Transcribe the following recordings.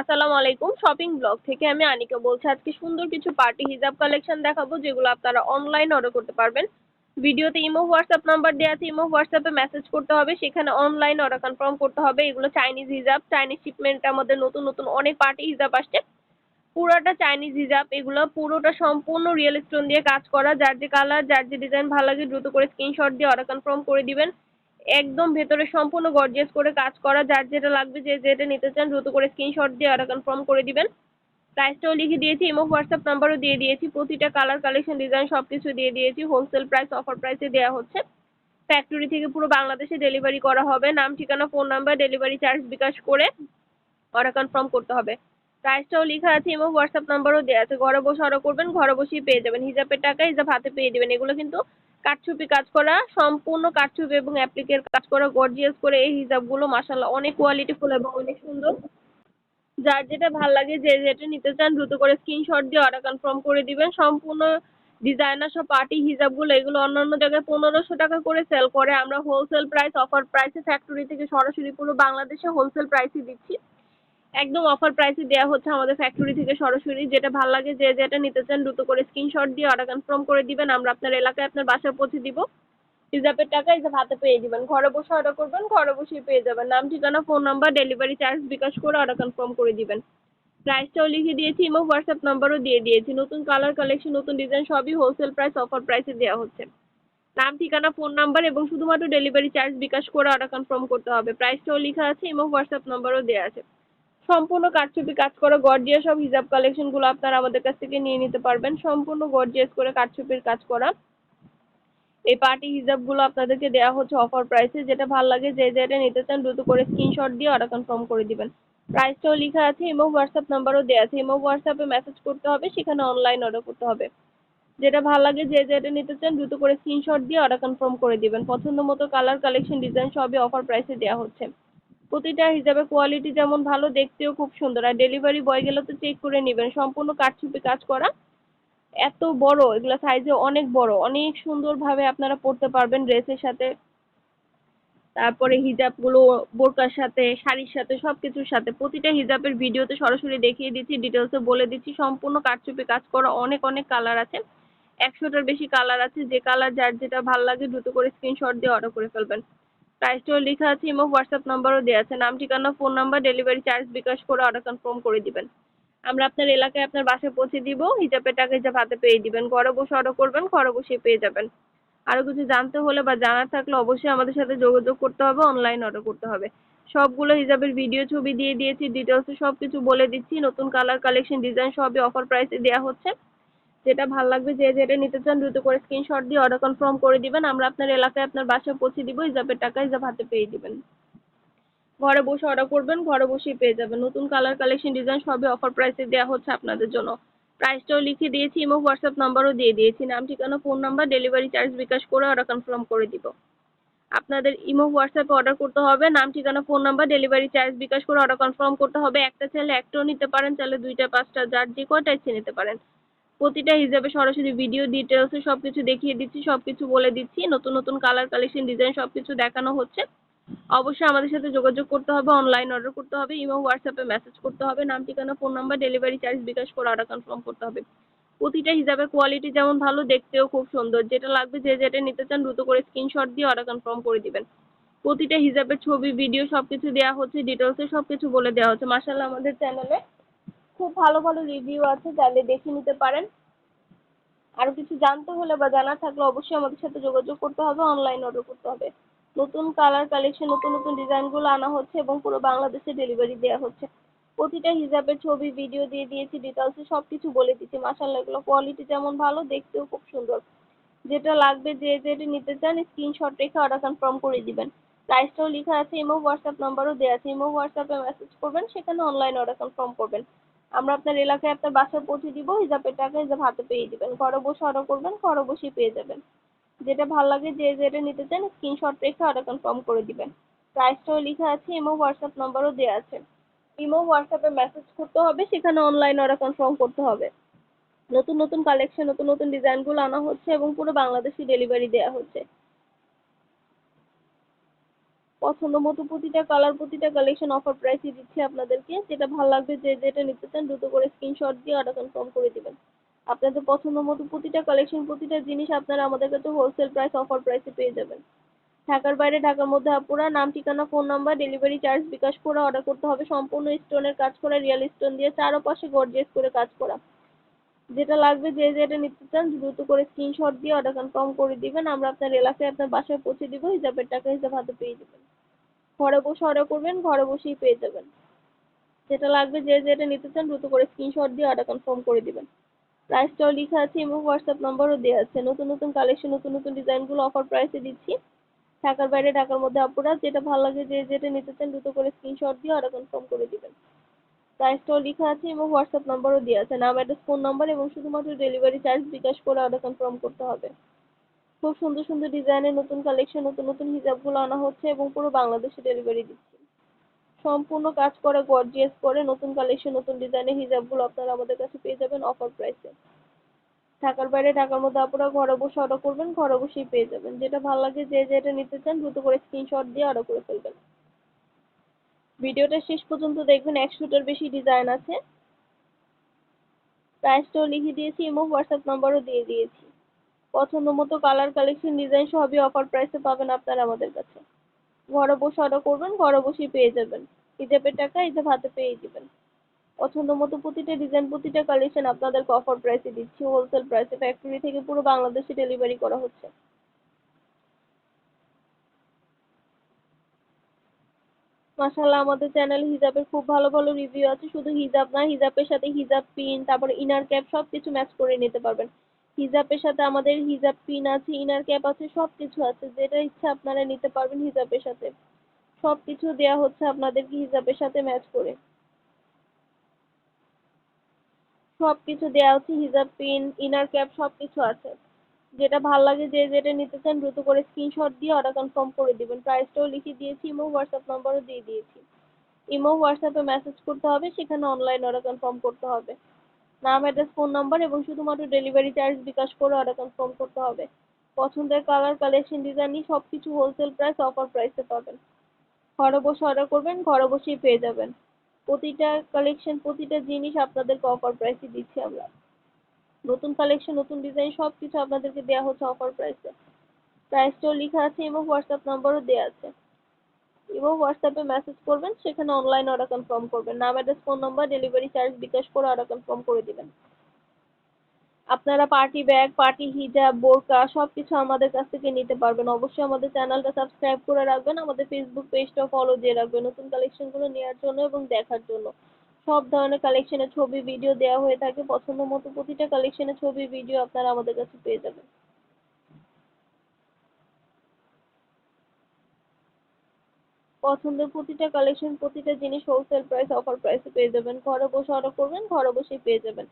আসসালামু আলাইকুম, shopping blog থেকে আমি আনিকা বলছি। আজকে সুন্দর কিছু পার্টি হিজাব কালেকশন দেখাবো, যেগুলো আপনারা অনলাইন অর্ডার করতে পারবেন। ভিডিওতে ইমো, হোয়াটসঅ্যাপ নাম্বার দেওয়া আছে, ইমো, হোয়াটসঅ্যাপে মেসেজ করতে হবে। সেখানে অনলাইন অর্ডার কনফার্ম করতে হবে। এগুলো চাইনিজ হিজাব চাইনিজ শিপমেন্টের মধ্যে নতুন নতুন অনেক পার্টি হিজাব আসছে। পুরোটা চাইনিজ হিজাব, এগুলো পুরোটা সম্পূর্ণ রিয়েল স্টোন দিয়ে কাজ করা। যার যে কালার যার যে ডিজাইন ভালো লাগে, দ্রুত করে স্ক্রিনশট দিয়ে অর্ডার কনফার্ম করে দিবেন। একদম ভেতরে সম্পূর্ণ গর্জিয়াস করে কাজ করা, যার যেটা লাগবে যে যেটা নিতে চান দ্রুত করে স্ক্রিনশট দিয়ে অর্ডার কনফার্ম করে দিবেন। প্রাইসটাও লিখে দিয়েছি ইমো হোয়াটসঅ্যাপ নাম্বারও দিয়ে দিয়েছি, প্রতিটা কালার কালেকশন ডিজাইন সব কিছু দিয়ে দিয়েছি হোলসেল প্রাইস অফার প্রাইসে দেওয়া হচ্ছে। ফ্যাক্টরি থেকে পুরো বাংলাদেশে ডেলিভারি করা হবে, নাম, ঠিকানা phone number delivery charge bKash করে অর্ডার কনফার্ম করতে হবে। প্রাইসটাও লেখা আছে এবং হোয়াটসঅ্যাপ নাম্বারও দেওয়া আছে, ঘরে বসে অর্ডার করবেন, ঘরে বসেই পেয়ে যাবেন। হিজাবের টাকা হিজাব হাতে পেয়ে যাবেন এগুলো কিন্তু কাঠছুপি কাজ করা, সম্পূর্ণ কাঠছুপি এবং অ্যাপ্লিকের কাজ করা গর্জিয়াস করে এই হিজাবগুলো মাসাল্লাহ অনেক কোয়ালিটিফুল এবং অনেক সুন্দর। যার যেটা ভালো লাগে, যে যেটা নিতে চান, দ্রুত করে স্ক্রিনশট দিয়ে অর্ডার কনফার্ম করে দিবেন। সম্পূর্ণ ডিজাইনার সব পার্টি হিজাবগুলো, এগুলো অন্যান্য জায়গায় পনেরোশো টাকা করে সেল করে। আমরা হোলসেল প্রাইস অফার প্রাইসে ফ্যাক্টরি থেকে সরাসরি পুরো বাংলাদেশে হোলসেল প্রাইসে দিচ্ছি। একদম অফার প্রাইসে দেওয়া হচ্ছে আমাদের ফ্যাক্টরি থেকে সরাসরি। যেটা ভালো লাগে, যে যেটা নিতে চান দ্রুত করে স্ক্রিনশট দিয়ে অর্ডার কনফার্ম করে দিবেন। আমরা আপনার এলাকায় আপনার বাসায় পৌঁছে দিব। হিসাবের টাকা হিসাব হাতে পেয়ে দিবেন ঘরে বসে অর্ডার করবেন, ঘরে বসেই পেয়ে যাবেন। নাম, ঠিকানা phone number delivery charge bKash করে অর্ডার কনফার্ম করে দিবেন। প্রাইসটাও লিখে দিয়েছি এবং হোয়াটসঅ্যাপ নাম্বারও দিয়ে দিয়েছি। নতুন কালার কালেকশন নতুন ডিজাইন সবই হোলসেল প্রাইস অফার প্রাইসে দেওয়া হচ্ছে। নাম, ঠিকানা ফোন নাম্বার এবং শুধুমাত্র ডেলিভারি চার্জ বিকাশ করে অর্ডার কনফার্ম করতে হবে। প্রাইসটাও লেখা আছে এবং হোয়াটসঅ্যাপ নাম্বারও দেওয়া আছে। সম্পূর্ণ কারচুপি কাজ করা গর্জিয়াস সব হিজাব কালেকশনগুলো আপনারা আমাদের কাছ থেকে নিয়ে নিতে পারবেন। সম্পূর্ণ গর্জিয়াস করে কারচুপির কাজ করা। এই পার্টি হিজাবগুলো আপনাদেরকে দেওয়া হচ্ছে অফার প্রাইসে যেটা ভালো লাগে, যে যেটা নিতে চান, দ্রুত করে স্ক্রিনশট দিয়ে অর্ডার কনফার্ম করে দিবেন। প্রাইসটাও লেখা আছে এবং হোয়াটসঅ্যাপ নাম্বারও দেওয়া আছে। এবং হোয়াটসঅ্যাপে মেসেজ করতে হবে, সেখানে অনলাইন অর্ডার করতে হবে। যেটা ভালো লাগে, যে যেটা নিতে চান, দ্রুত করে স্ক্রিনশট দিয়ে অর্ডার কনফার্ম করে দিবেন। পছন্দ মতো কালার কালেকশন ডিজাইন সবই অফার প্রাইসে দেওয়া হচ্ছে। প্রতিটা হিসাবে কোয়ালিটি যেমন ভালো, দেখতেও খুব সুন্দর। আর ডেলিভারি বয় গেলে তো চেক করে নেবেন। সম্পূর্ণ কাঠছুপি কাজ করা। এত বড়, এগুলো সাইজে অনেক বড়। অনেক সুন্দরভাবে আপনারা পরতে পারবেন ড্রেসের সাথে। তারপরে হিজাবগুলো বোরকার সাথে, শাড়ির সাথে সব কিছুর সাথে। প্রতিটা হিজাবের ভিডিওতে সরাসরি দেখিয়ে দিচ্ছি ডিটেলসে বলে দিচ্ছি। সম্পূর্ণ কাঠচুপি কাজ করা। অনেক অনেক কালার আছে। একশোটার বেশি কালার আছে। যে কালার যার যেটা ভালো লাগে, দ্রুত করে স্ক্রিনশট দিয়ে অর্ডার করে ফেলবেন। প্রাইসটাও লেখা আছে এবং হোয়াটসঅ্যাপ নাম্বারও দেওয়া আছে। নাম, ঠিকানা phone number delivery charge bKash করে অর্ডার কনফার্ম করে দিবেন। আমরা আপনার এলাকায় আপনার বাসায় পৌঁছে দিব হিজাবের টাকা হিজাব হাতে পেয়ে দিবেন। ঘরে বসে অর্ডার করবেন, ঘরে বসে পেয়ে যাবেন। আরও কিছু জানতে হলে বা জানার থাকলে অবশ্যই আমাদের সাথে যোগাযোগ করতে হবে অনলাইন অর্ডার করতে হবে। সবগুলো হিজাবের ভিডিও ছবি দিয়ে দিয়েছি ডিটেলসে সব কিছু বলে দিচ্ছি। নতুন কালার কালেকশন ডিজাইন সবই অফার প্রাইসে দেওয়া হচ্ছে। যেটা ভালো লাগবে যে যেটা নিতে চান দ্রুত করে স্ক্রিনশট দিয়ে অর্ডার কনফার্ম করে দিবেন। আমরা আপনার এলাকায় আপনার বাসায় পৌঁছে দিব হিজাবের টাকা হিজাব হাতে পেয়ে দিবেন। ঘরে বসে অর্ডার করবেন, ঘরে বসেই পেয়ে যাবেন। নতুন কালার কালেকশন ডিজাইন সবই অফার প্রাইসে দেওয়া হচ্ছে আপনাদের জন্য। প্রাইসটাও লিখে দিয়েছি এবং হোয়াটসঅ্যাপ নাম্বারও দিয়ে দিয়েছি। নাম, ঠিকানা phone number delivery charge bKash করে অর্ডার কনফার্ম করে দিব। আপনাদের ইমো হোয়াটসঅ্যাপে অর্ডার করতে হবে, নাম, ঠিকানা phone number delivery charge bKash করে অর্ডার কনফার্ম করতে হবে। একটা চাইলে একটাও নিতে পারেন, চাইলে দুইটা, পাঁচটা, যার যে কয়টা ইচ্ছে নিতে পারেন। প্রতিটা হিসাবে সরাসরি ভিডিও ডিটেলসে সব কিছু দেখিয়ে দিচ্ছি সব কিছু বলে দিচ্ছি। নতুন নতুন কালার কালেকশন ডিজাইন সব কিছু দেখানো হচ্ছে। অবশ্যই আমাদের সাথে যোগাযোগ করতে হবে অনলাইন অর্ডার করতে হবে ইমো হোয়াটসঅ্যাপে মেসেজ করতে হবে, নাম, ঠিকানা phone number delivery charge bKash করে অর্ডার কনফার্ম করতে হবে। প্রতিটা হিসাবে কোয়ালিটি যেমন ভালো, দেখতেও খুব সুন্দর। যেটা লাগবে, যে যেটা নিতে চান, দ্রুত করে স্ক্রিনশট দিয়ে অর্ডার কনফার্ম করে দিবেন। প্রতিটা হিসাবের ছবি ভিডিও সব কিছু দেওয়া হচ্ছে ডিটেলসে সব কিছু বলে দেওয়া হচ্ছে। মাসাল্লাহ আমাদের চ্যানেলে খুব ভালো ভালো রিভিউ আছে, চাইলে দেখে নিতে পারেন। আরও কিছু জানতে হলে বা জানার থাকলে অবশ্যই আমাদের সাথে যোগাযোগ করতে হবে অনলাইন অর্ডার করতে হবে। নতুন কালার কালেকশন নতুন নতুন ডিজাইনগুলো আনা হচ্ছে এবং পুরো বাংলাদেশে ডেলিভারি দেওয়া হচ্ছে। প্রতিটা হিজাবের ছবি ভিডিও দিয়ে দিয়েছি ডিটেলসে সব কিছু বলে দিচ্ছি মাসাল্লাহ এগুলো কোয়ালিটি যেমন ভালো, দেখতেও খুব সুন্দর। যেটা লাগবে যে যেটা নিতে চান স্ক্রিনশট রেখে অর্ডার কনফার্ম করে দিবেন। প্রাইসটাও লেখা আছে ইমো হোয়াটসঅ্যাপ নাম্বারও দেওয়া আছে। ইমো হোয়াটসঅ্যাপে মেসেজ করবেন, সেখানে অনলাইন অর্ডার কনফার্ম করবেন। আমরা আপনার এলাকায় আপনার বাসায় পৌঁছে দিব হিজাবের টাকা হিজাব হাতে পেয়ে দিবেন। ঘরে বসে অর্ডার করবেন, ঘরে বসেই পেয়ে যাবেন। যেটা ভালো লাগে, যে যেটা নিতে চান স্ক্রিনশট রেখে অর্ডার কনফার্ম করে দিবেন। প্রাইসটাও লেখা আছে ইমো হোয়াটসঅ্যাপ নাম্বারও দেওয়া আছে। ইমো হোয়াটসঅ্যাপে মেসেজ করতে হবে, সেখানে অনলাইন অর্ডার কনফার্ম করতে হবে। নতুন নতুন কালেকশন নতুন নতুন ডিজাইনগুলো আনা হচ্ছে এবং পুরো বাংলাদেশে ডেলিভারি দেওয়া হচ্ছে। পছন্দ মতো প্রতিটা কালার প্রতিটা কালেকশন অফার প্রাইসে দিচ্ছি আপনাদেরকে। যেটা ভালো লাগবে যে যেটা নিতে চান, দ্রুত করে স্ক্রিনশট দিয়ে অর্ডার কনফার্ম করে দিবেন। আপনাদের পছন্দ মতো প্রতিটা কালেকশন প্রতিটা জিনিস আপনারা আমাদের কাছে হোলসেল প্রাইস অফার প্রাইসে পেয়ে যাবেন। ঢাকার বাইরে, ঢাকার মধ্যে আপুরা, নাম, ঠিকানা phone number delivery charge bKash করে অর্ডার করতে হবে। সম্পূর্ণ স্টোনের কাজ করা রিয়েল স্টোন দিয়ে চারপাশে গর্জিয়াস করে কাজ করা। যেটা লাগবে যে যেটা নিতে চান, দ্রুত করে স্ক্রিনশট দিয়ে অর্ডার কনফার্ম করে দিবেন। আমরা আপনার এলাকায় আপনার বাসায় পৌঁছে দিব, হিসাবের টাকা হিসাব হাতে পেয়ে যাবেন। ঘরে বসে অর্ডার করবেন, ঘরে বসেই পেয়ে যাবেন। যেটা লাগবে, যে যেটা নিতে চান দ্রুত করে স্ক্রিনশট দিয়ে অর্ডার কনফার্ম করে দিবেন। প্রাইসটাও লেখা আছে, এবং হোয়াটসঅ্যাপ নাম্বারও দেওয়া আছে। নতুন নতুন কালেকশন নতুন নতুন ডিজাইনগুলো অফার প্রাইসে দিচ্ছি। ঢাকার বাইরে, ঢাকার মধ্যে আপুরা যেটা ভালো লাগে, যে যেটা নিতে চান দ্রুত করে স্ক্রিনশট দিয়ে অর্ডার কনফার্ম করে দিবেন। প্রাইসটাও লেখা আছে, এবং হোয়াটসঅ্যাপ নাম্বারও দেওয়া আছে। নাম অ্যাড্রেস ফোন নাম্বার এবং শুধুমাত্র ডেলিভারি চার্জ বিকাশ করে অর্ডার কনফার্ম করতে হবে। খুব সুন্দর সুন্দর ডিজাইনের নতুন কালেকশন নতুন নতুন হিজাবগুলো আনা হচ্ছে এবং পুরো বাংলাদেশে ডেলিভারি দিচ্ছি। সম্পূর্ণ কাজ করে গর্জিয়াস করে, নতুন কালেকশন নতুন ডিজাইনের হিজাবগুলো আপনারা আমাদের কাছে পেয়ে যাবেন অফার প্রাইসে ঢাকার বাইরে, ঢাকার মধ্যে আপনারা ঘরে বসে অর্ডার করবেন, ঘরে বসেই পেয়ে যাবেন। যেটা ভালো লাগে, যে যেটা নিতে চান, দ্রুত করে স্ক্রিনশট দিয়ে অর্ডার করে ফেলবেন। ভিডিওটা শেষ পর্যন্ত দেখবেন একশোটার বেশি ডিজাইন আছে। প্রাইসটাও লিখে দিয়েছি, এবং হোয়াটসঅ্যাপ নাম্বারও দিয়ে দিয়েছি। পছন্দ মতো কালার কালেকশন ডিজাইন সবই অফার প্রাইসে পাবেন আপনারা আমাদের কাছে। ঘরে বসে অর্ডার করবেন, ঘরে বসেই পেয়ে যাবেন। হিজাবের টাকা হিজাব হাতে পেয়ে যাবেন পছন্দ মতো প্রতিটা ডিজাইন প্রতিটা কালেকশন আপনাদেরকে অফার প্রাইসে দিচ্ছি। হোলসেল প্রাইসে ফ্যাক্টরি থেকে পুরো বাংলাদেশে ডেলিভারি করা হচ্ছে। মাশাআল্লাহ, আমাদের চ্যানেলে হিজাবের খুব ভালো ভালো রিভিউ আছে। শুধু হিজাব না, হিজাবের সাথে হিজাব পিন তারপর ইনার ক্যাপ সব কিছু ম্যাচ করে নিতে পারবেন। হিজাবের সাথে আমাদের হিজাব পিন আছে ইনার ক্যাপ আছে সব কিছু আছে। যেটা ইচ্ছা আপনারা নিতে পারবেন হিজাবের সাথে। সব কিছু দেওয়া হচ্ছে আপনাদেরকে হিজাবের সাথে ম্যাচ করে। সব কিছু দেওয়া হচ্ছে হিজাব পিন ইনার ক্যাপ সব কিছু আছে। যেটা ভালো লাগে যে যেটা নিতে চান দ্রুত করে স্ক্রিনশট দিয়ে অর্ডার কনফার্ম করে দিবেন। প্রাইসটাও লিখে দিয়েছি, ইমো হোয়াটসঅ্যাপ নাম্বারও দিয়ে দিয়েছি। ইমো হোয়াটসঅ্যাপে মেসেজ করতে হবে, সেখানে অনলাইন অর্ডার কনফার্ম করতে হবে। নাম অ্যাড্রেস ফোন নাম্বার এবং শুধুমাত্র ডেলিভারি চার্জ বিকাশ করে অর্ডার কনফার্ম করতে হবে। পছন্দের কালার কালেকশন ডিজাইনই সব কিছু হোলসেল প্রাইস অফার প্রাইসে পাবেন। ঘরে বসে অর্ডার করবেন, ঘরে বসেই পেয়ে যাবেন। প্রতিটা কালেকশন প্রতিটা জিনিস আপনাদেরকে অফার প্রাইসে দিচ্ছি আমরা। নতুন কালেকশন নতুন ডিজাইন সব কিছু আপনাদেরকে দেওয়া হচ্ছে অফার প্রাইসে প্রাইসটাও লেখা আছে এবং হোয়াটসঅ্যাপ নাম্বারও দেওয়া আছে। এবং হোয়াটসঅ্যাপে মেসেজ করবেন, সেখানে অনলাইন অর্ডার কনফার্ম করবেন। নাম address phone number delivery charge bKash করে অর্ডার কনফার্ম করে দিবেন। আপনারা পার্টি ব্যাগ পার্টি হিজাব বোরকা সব কিছু আমাদের কাছ থেকে নিতে পারবেন। অবশ্যই আমাদের চ্যানেলটা সাবস্ক্রাইব করে রাখবেন, আমাদের ফেসবুক পেজটা ফলো দিয়ে রাখবেন, নতুন কালেকশনগুলো নেওয়ার জন্য এবং দেখার জন্য। সব ধরনের কালেকশনের ছবি ভিডিও দেওয়া হয়ে থাকে পছন্দ মতো প্রতিটা কালেকশনের ছবি ভিডিও আপনারা আমাদের কাছে পেয়ে যাবেন। পছন্দের প্রতিটা কালেকশন প্রতিটা জিনিস হোলসেল প্রাইস অফার প্রাইসে পেয়ে যাবেন। ঘরে বসে অর্ডার করবেন, ঘরে বসেই পেয়ে যাবেন।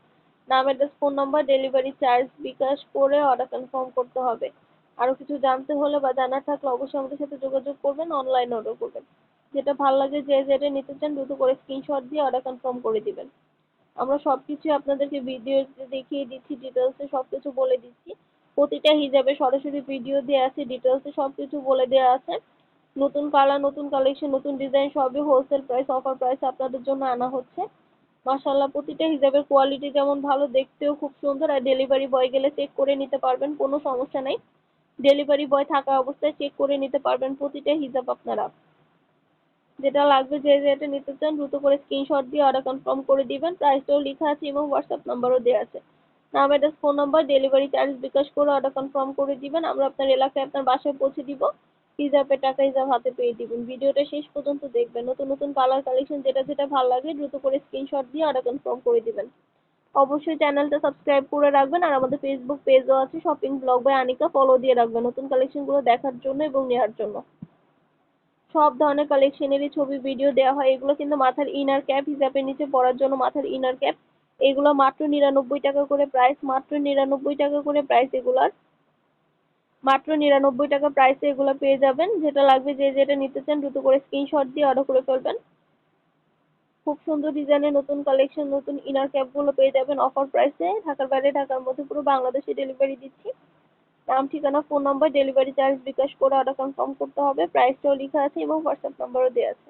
নাম address phone number delivery charge bKash করে অর্ডার কনফার্ম করতে হবে। আরও কিছু জানতে হলে বা জানার থাকলে অবশ্যই আমাদের সাথে যোগাযোগ করবেন অনলাইন অর্ডার করবেন। যেটা ভালো লাগে যে যেটা নিতে চান, দ্রুত করে স্ক্রিনশট দিয়ে অর্ডার কনফার্ম করে দিবেন। আমরা সব কিছুই আপনাদেরকে ভিডিওতে দেখিয়ে দিচ্ছি ডিটেলসে সব কিছু বলে দিচ্ছি। প্রতিটা হিজাবে সরাসরি ভিডিও দেওয়া আছে ডিটেলসে সব কিছু বলে দেওয়া আছে। নতুন কালার নতুন কালেকশন নতুন ডিজাইন সবই হোলসেল প্রাইস অফার প্রাইস আপনাদের জন্য আনা হচ্ছে। মাশাল্লাহ প্রতিটা হিজাবের কোয়ালিটি যেমন ভালো, দেখতেও খুব সুন্দর আর ডেলিভারি বয় গেলে চেক করে নিতে পারবেন, কোনো সমস্যা নাই। ডেলিভারি বয় থাকা অবস্থায় চেক করে নিতে পারবেন প্রতিটা হিজাব আপনারা। যেটা লাগবে যে যেটা নিতে চান দ্রুত করে স্ক্রিনশট দিয়ে অর্ডার কনফার্ম করে দিবেন। প্রাইসটাও লেখা আছে এবং হোয়াটসঅ্যাপ নাম্বারও দেওয়া আছে। নাম address phone number delivery charge bKash করে অর্ডার কনফার্ম করে দিবেন। আমরা আপনার এলাকায় আপনার বাসায় পৌঁছে দিব। হিজাবের টাকা হিজাব হাতে পেয়ে দিবেন। ভিডিওটা শেষ পর্যন্ত দেখবেন। নতুন নতুন কালার কালেকশন যেটা যেটা ভালো লাগে, দ্রুত করে স্ক্রিনশট দিয়ে অর্ডার কনফার্ম করে দিবেন। অবশ্যই চ্যানেলটা সাবস্ক্রাইব করে রাখবেন আর আমাদের ফেসবুক পেজও আছে shopping blog by Anika follow দিয়ে রাখবেন নতুন কালেকশনগুলো দেখার জন্য এবং নেওয়ার জন্য। সব ধরনের কালেকশনেরই ছবি ভিডিও দেওয়া হয়। এগুলো কিন্তু মাথার ইনার ক্যাপ হিসাবের নিচে পড়ার জন্য মাথার ইনার ক্যাপ এগুলো মাত্র নিরানব্বই টাকা করে প্রাইস মাত্র নিরানব্বই টাকা করে প্রাইস এগুলার। মাত্র নিরানব্বই টাকা প্রাইসে এগুলো পেয়ে যাবেন। যেটা লাগবে যে যেটা নিতে চান দ্রুত করে স্ক্রিনশট দিয়ে অর্ডার করে ফেলবেন। খুব সুন্দর ডিজাইনের নতুন কালেকশন নতুন ইনার ক্যাপগুলো পেয়ে যাবেন অফার প্রাইসে ঢাকার বাইরে, ঢাকার মধ্যে পুরো বাংলাদেশে ডেলিভারি দিচ্ছি। নাম, ঠিকানা phone number delivery charge bKash করে অর্ডার কনফার্ম করতে হবে। প্রাইসটাও লেখা আছে এবং হোয়াটসঅ্যাপ নাম্বারও দেওয়া আছে।